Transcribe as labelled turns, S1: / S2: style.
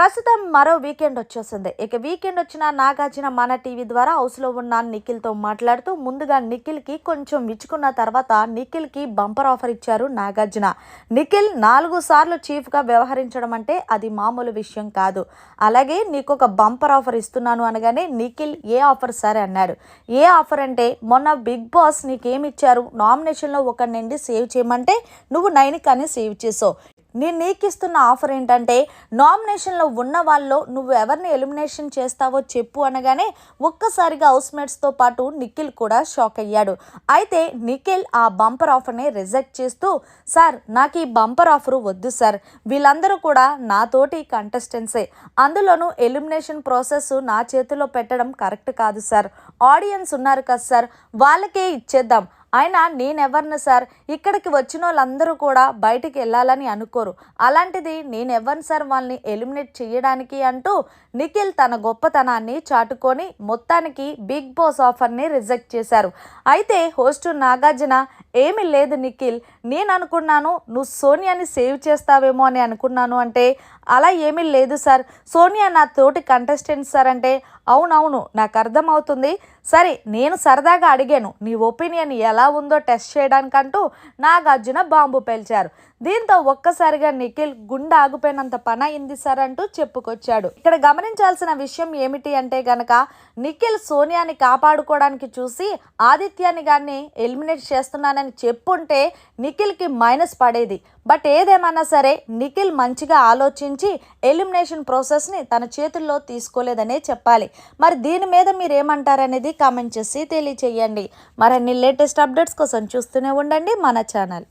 S1: ప్రస్తుతం మరో వీకెండ్ వచ్చేసింది. ఇక వీకెండ్ వచ్చిన నాగార్జున మన టీవీ ద్వారా హౌస్లో ఉన్న నిఖిల్తో మాట్లాడుతూ ముందుగా నిఖిల్కి కొంచెం విచ్చుకున్న తర్వాత నిఖిల్కి బంపర్ ఆఫర్ ఇచ్చారు నాగార్జున. నిఖిల్ నాలుగు సార్లు చీఫ్గా వ్యవహరించడం అంటే అది మామూలు విషయం కాదు. అలాగే నీకు ఒక బంపర్ ఆఫర్ ఇస్తున్నాను అనగానే నిఖిల్ ఏ ఆఫర్ సరే అన్నాడు ఏ ఆఫర్ అంటే మొన్న బిగ్ బాస్ నీకేమిచ్చారు నామినేషన్లో ఒక నుండి సేవ్ చేయమంటే నువ్వు నైన్ కానీ సేవ్ చేసావు. నేను నీకు ఇస్తున్న ఆఫర్ ఏంటంటే నామినేషన్లో ఉన్న వాళ్ళలో నువ్వు ఎవరిని ఎలిమినేషన్ చేస్తావో చెప్పు అనగానే ఒక్కసారిగా హౌస్మేట్స్తో పాటు నిఖిల్ కూడా షాక్ అయ్యాడు. అయితే నిఖిల్ ఆ బంపర్ ఆఫర్ని రిజెక్ట్ చేస్తూ సార్ నాకు ఈ బంపర్ ఆఫర్ వద్దు సార్. వీళ్ళందరూ కూడా నాతోటి కంటెస్టెన్సే అందులోనూ ఎలిమినేషన్ ప్రాసెస్ నా చేతిలో పెట్టడం కరెక్ట్ కాదు సార్. ఆడియన్స్ ఉన్నారు కదా సార్. వాళ్ళకే ఇచ్చేద్దాం. అయినా నేనెవరిని సార్? ఇక్కడికి వచ్చిన వాళ్ళందరూ కూడా బయటికి వెళ్ళాలని అనుకోరు. అలాంటిది నేనెవరిని సార్ వాళ్ళని ఎలిమినేట్ చేయడానికి అంటూ నిఖిల్ తన గొప్పతనాన్ని చాటుకొని మొత్తానికి బిగ్ బాస్ ఆఫర్ని రిజెక్ట్ చేశారు. అయితే హోస్ట్ నాగార్జున ఏమీ లేదు నిఖిల్ నేను అనుకున్నాను నువ్వు సోనియాని సేవ్ చేస్తావేమో అని అనుకున్నాను అంటే అలా ఏమీ లేదు సార్. సోనియా నా తోటి కంటెస్టెంట్ సార్ అంటే అవునవును నాకు అర్థమవుతుంది. సరే నేను సరదాగా అడిగాను నీ ఒపీనియన్ ఎలా ఉందో టెస్ట్ చేయడానికంటూ నాగార్జున బాంబు పేల్చారు. దీంతో ఒక్కసారిగా నిఖిల్ గుండె ఆగిపోయినంత పని అయింది సార్ అంటూ చెప్పుకొచ్చాడు. ఇక్కడ గమనించాల్సిన విషయం ఏమిటి అంటే గనక నిఖిల్ సోనియాని కాపాడుకోవడానికి చూసి ఆదిత్యాన్ని గారిని ఎలిమినేట్ చేస్తున్నానని చెప్పుంటే నిఖిల్కి మైనస్ పడేది. బట్ ఏదేమన్నా సరే నిఖిల్ మంచిగా ఆలోచించి ఎలిమినేషన్ ప్రాసెస్ని తన చేతుల్లో తీసుకోలేదనే చెప్పాలి. మరి దీని మీద మీరు ఏమంటారనేది కామెంట్ చేసి తెలియచేయండి. మరిన్ని లేటెస్ట్ అప్డేట్స్ కోసం చూస్తూనే ఉండండి మన ఛానల్.